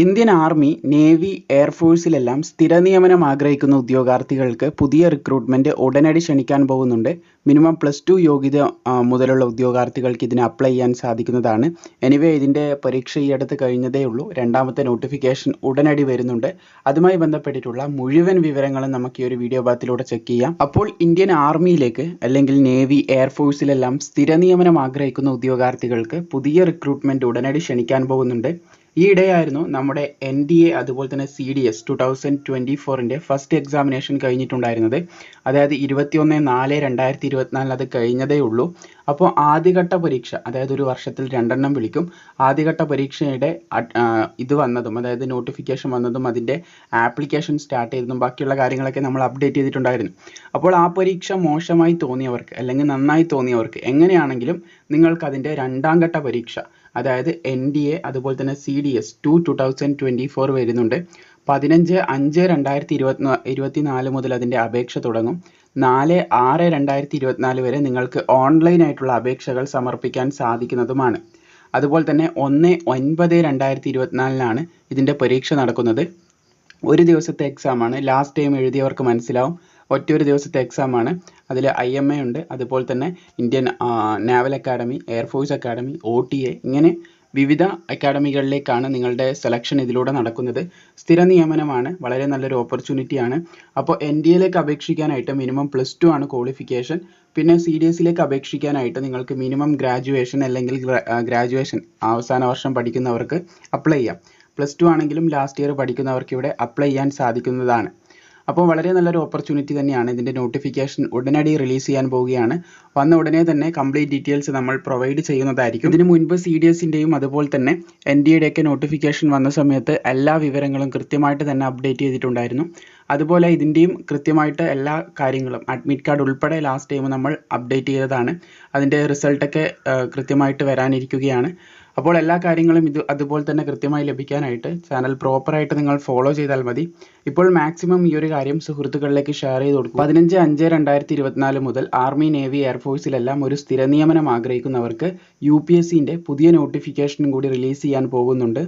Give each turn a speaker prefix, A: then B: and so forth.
A: Indian army navy എയർഫോഴ്സിലെല്ലാം സ്ഥിര നിയമനം ആഗ്രഹിക്കുന്ന ഉദ്യോഗാർത്ഥികൾക്ക് പുതിയ റിക്രൂട്ട്മെന്റ് ഉടനടി ക്ഷണിക്കാൻ പോകുന്നുണ്ട്. മിനിമം പ്ലസ് ടു യോഗ്യത മുതലുള്ള ഉദ്യോഗാർത്ഥികൾക്ക് ഇതിന് അപ്ലൈ ചെയ്യാൻ സാധിക്കുന്നതാണ്. എനിവേ ഇതിന്റെ പരീക്ഷ ഈ അടുത്ത് കഴിഞ്ഞതേ ഉള്ളൂ. രണ്ടാമത്തെ നോട്ടിഫിക്കേഷൻ ഉടനടി വരുന്നുണ്ട്. അതുമായി ബന്ധപ്പെട്ടിട്ടുള്ള മുഴുവൻ വിവരങ്ങളും നമുക്ക് ഈ ഒരു വീഡിയോ ഭാഗത്തിലൂടെ ചെക്ക് ചെയ്യാം. അപ്പോൾ ഇന്ത്യൻ ആർമിയിലേക്ക് അല്ലെങ്കിൽ നേവി എയർഫോഴ്സിലെല്ലാം സ്ഥിര നിയമനം ആഗ്രഹിക്കുന്ന ഉദ്യോഗാർത്ഥികൾക്ക് പുതിയ റിക്രൂട്ട്മെന്റ് ഉടനടി ക്ഷണിക്കാൻ പോകുന്നുണ്ട്. ഈ ഇടെയായിരുന്നു നമ്മുടെ എൻ ഡി എ അതുപോലെ തന്നെ C D S two thousand twenty ഫോറിന്റെ ഫസ്റ്റ് എക്സാമിനേഷൻ കഴിഞ്ഞിട്ടുണ്ടായിരുന്നത്. അതായത് ഇരുപത്തിയൊന്ന് നാല് രണ്ടായിരത്തി ഇരുപത്തിനാലിന് അത് കഴിഞ്ഞതേ ഉള്ളൂ. അപ്പോൾ ആദ്യഘട്ട പരീക്ഷ അതായത് ഒരു വർഷത്തിൽ രണ്ടെണ്ണം വിളിക്കും. ആദ്യഘട്ട പരീക്ഷയുടെ ഇത് വന്നതും അതായത് നോട്ടിഫിക്കേഷൻ വന്നതും അതിന്റെ ആപ്ലിക്കേഷൻ സ്റ്റാർട്ട് ചെയ്തതും ബാക്കിയുള്ള കാര്യങ്ങളൊക്കെ നമ്മൾ അപ്ഡേറ്റ് ചെയ്തിട്ടുണ്ടായിരുന്നു. അപ്പോൾ ആ പരീക്ഷ മോശമായി തോന്നിയവർക്ക് അല്ലെങ്കിൽ നന്നായി തോന്നിയവർക്ക് എങ്ങനെയാണെങ്കിലും നിങ്ങൾക്ക് അതിന്റെ രണ്ടാം ഘട്ട പരീക്ഷ അതായത് എൻ ഡി എ അതുപോലെ തന്നെ C D S two two thousand twenty four വരുന്നുണ്ട്. പതിനഞ്ച് അഞ്ച് രണ്ടായിരത്തി ഇരുപത്തി ഇരുപത്തി നാല് മുതൽ അതിന്റെ അപേക്ഷ തുടങ്ങും. നാല് ആറ് രണ്ടായിരത്തി ഇരുപത്തിനാല് വരെ നിങ്ങൾക്ക് ഓൺലൈൻ ആയിട്ടുള്ള അപേക്ഷകൾ സമർപ്പിക്കാൻ സാധിക്കുന്നതുമാണ്. അതുപോലെ തന്നെ ഒന്ന് ഒൻപത് രണ്ടായിരത്തി ഇരുപത്തിനാലിനാണ് ഇതിന്റെ പരീക്ഷ നടക്കുന്നത്. ഒരു ദിവസത്തെ എക്സാം ആണ്. ലാസ്റ്റ് ടൈം എഴുതിയവർക്ക് മനസ്സിലാവും. ഒറ്റ ഒരു ദിവസത്തെ എക്സാം ആണ്. അതിൽ ഐ എം എ ഉണ്ട്. അതുപോലെ തന്നെ Indian naval academy air force academy O T A ഇങ്ങനെ വിവിധ അക്കാഡമികളിലേക്കാണ് നിങ്ങളുടെ സെലക്ഷൻ ഇതിലൂടെ നടക്കുന്നത്. സ്ഥിര നിയമനമാണ്. വളരെ നല്ലൊരു ഓപ്പർച്യൂണിറ്റിയാണ് അപ്പോൾ എൻ ഡി എയിലേക്ക് അപേക്ഷിക്കാനായിട്ട് മിനിമം പ്ലസ് ടു ആണ് ക്വാളിഫിക്കേഷൻ പിന്നെ സി ഡി എസിലേക്ക് അപേക്ഷിക്കാനായിട്ട് നിങ്ങൾക്ക് മിനിമം ഗ്രാജുവേഷൻ അല്ലെങ്കിൽ ഗ്രാജുവേഷൻ അവസാന വർഷം പഠിക്കുന്നവർക്ക് അപ്ലൈ ചെയ്യാം. പ്ലസ് ടു ആണെങ്കിലും ലാസ്റ്റ് ഇയർ പഠിക്കുന്നവർക്ക് ഇവിടെ അപ്ലൈ ചെയ്യാൻ സാധിക്കുന്നതാണ്. അപ്പോൾ വളരെ നല്ലൊരു ഓപ്പർച്യൂണിറ്റി തന്നെയാണ് ഇതിന്റെ നോട്ടിഫിക്കേഷൻ ഉടനടി റിലീസ് ചെയ്യാൻ പോവുകയാണ്. വന്ന ഉടനെ തന്നെ കംപ്ലീറ്റ് ഡീറ്റെയിൽസ് നമ്മൾ പ്രൊവൈഡ് ചെയ്യുന്നതായിരിക്കും. ഇതിന് മുൻപ് സി ഡി എസിന്റെയും അതുപോലെ തന്നെ എൻ ഡി എയുടെയൊക്കെ നോട്ടിഫിക്കേഷൻ വന്ന സമയത്ത് എല്ലാ വിവരങ്ങളും കൃത്യമായിട്ട് തന്നെ അപ്ഡേറ്റ് ചെയ്തിട്ടുണ്ടായിരുന്നു. അതുപോലെ ഇതിന്റെയും കൃത്യമായിട്ട് എല്ലാ കാര്യങ്ങളും അഡ്മിറ്റ് കാർഡ് ഉൾപ്പെടെ ലാസ്റ്റ് ടൈം നമ്മൾ അപ്ഡേറ്റ് ചെയ്തതാണ്. അതിന്റെ റിസൾട്ടൊക്കെ കൃത്യമായിട്ട് വരാനിരിക്കുകയാണ്. അപ്പോൾ എല്ലാ കാര്യങ്ങളും ഇത് അതുപോലെ തന്നെ കൃത്യമായി ലഭിക്കാനായിട്ട് ചാനൽ പ്രോപ്പറായിട്ട് നിങ്ങൾ ഫോളോ ചെയ്താൽ മതി. ഇപ്പോൾ മാക്സിമം ഈ ഒരു കാര്യം സുഹൃത്തുക്കളിലേക്ക് ഷെയർ ചെയ്ത് കൊടുക്കും. പതിനഞ്ച് അഞ്ച് രണ്ടായിരത്തി ഇരുപത്തിനാല് മുതൽ ആർമി നേവി എയർഫോഴ്സിലെല്ലാം ഒരു സ്ഥിര നിയമനം ആഗ്രഹിക്കുന്നവർക്ക് യു പി എസ് സിന്റെ പുതിയ നോട്ടിഫിക്കേഷനും കൂടി റിലീസ് ചെയ്യാൻ പോകുന്നുണ്ട്.